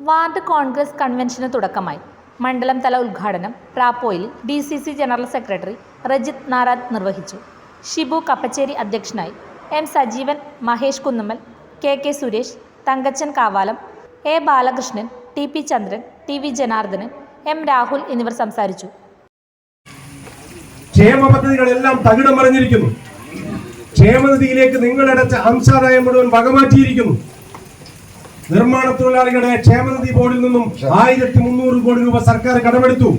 Ward Congress കൺവെൻഷന് തുടക്കമായി. മണ്ഡലം തല ഉദ്ഘാടനം പ്രാപ്പോയിൽ D C C general secretary Rajith Narad നിർവഹിച്ചു. ഷിബു കപ്പച്ചേരി അധ്യക്ഷനായി M Sajeevan Mahesh Kunnummal K K Suresh Thankachan Kavalam A Balakrishnan T P Chandran T V Janardhanan M Rahul എന്നിവർ സംസാരിച്ചു. ക്ഷേമ പദ്ധതികളെല്ലാം തകിടം മറിഞ്ഞിരിക്കുന്നു. ക്ഷേമനിധിയിലേക്ക് നിങ്ങളടച്ച അംശാദായം മുഴുവൻ വകമാറ്റിയിരിക്കുന്നു. നിർമ്മാണ തൊഴിലാളികളുടെ ക്ഷേമനിധി ബോർഡിൽ നിന്നും ആയിരത്തി മുന്നൂറ് കോടി രൂപ സർക്കാർ കടമെടുത്തു.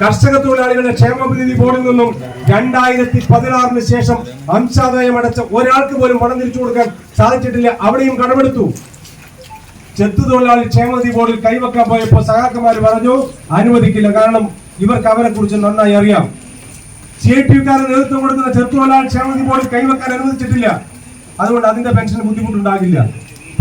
കർഷക തൊഴിലാളികളുടെ ക്ഷേമനിധി ബോർഡിൽ നിന്നും രണ്ടായിരത്തി പതിനാറിന് ശേഷം അംശാദായം അടച്ച ഒരാൾക്ക് പോലും പണം തിരിച്ചു കൊടുക്കാൻ സാധിച്ചിട്ടില്ല. അവിടെയും കടമെടുത്തു. ചെത്തു തൊഴിലാളി ക്ഷേമനിധി ബോർഡിൽ കൈവക്കാൻ പോയപ്പോൾ സഹാക്കന്മാർ പറഞ്ഞു അനുവദിക്കില്ല. കാരണം ഇവർക്ക് അവരെ കുറിച്ച് നന്നായി അറിയാം. സി ഐ ടിക്കാരൻ നേതൃത്വം കൊടുക്കുന്ന ചെത്തു തൊഴിലാളി ക്ഷേമനിധി ബോർഡിൽ കൈവക്കാൻ അനുവദിച്ചിട്ടില്ല. അതുകൊണ്ട് അതിന്റെ പെൻഷന് ബുദ്ധിമുട്ടുണ്ടാകില്ല.